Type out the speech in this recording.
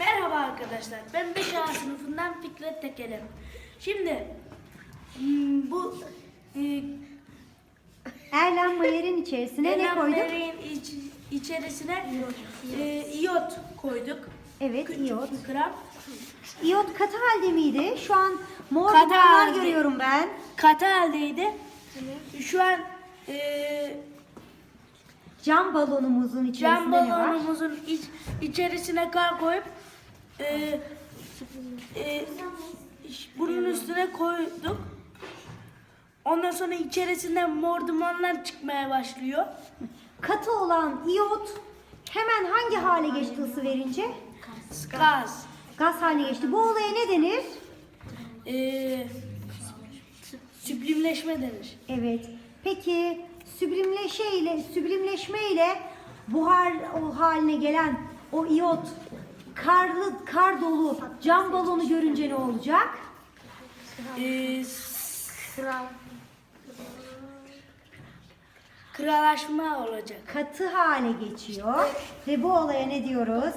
Merhaba arkadaşlar. Ben 5A sınıfından Fikret Tekel'im. Şimdi hmm, bu e, Erlen Mayer'in içerisine ne koyduk? iç- içerisine e, iyot koyduk. Evet, iyot. Bir gram. İyot katı halde miydi? Şu an mor Katı dumanlar halde. görüyorum ben. Katı haldeydi. Şu an e, Cam balonumuzun cam içerisinde ne var? balonumuzun iç, içerisine kar koyup e, e, bunun üstüne koyduk. Ondan sonra içerisinden mor dumanlar çıkmaya başlıyor. Katı olan iyot hemen hangi hale geçti ısı verince? Gaz. Gaz haline geçti. Bu olaya ne denir? E, süblimleşme denir. Evet. Peki süblimleşme ile süblimleşme ile buhar o haline gelen o iyot karlı kar dolu cam balonu görünce ne olacak? E, Kralaşma olacak. Katı hale geçiyor ve bu olaya ne diyoruz?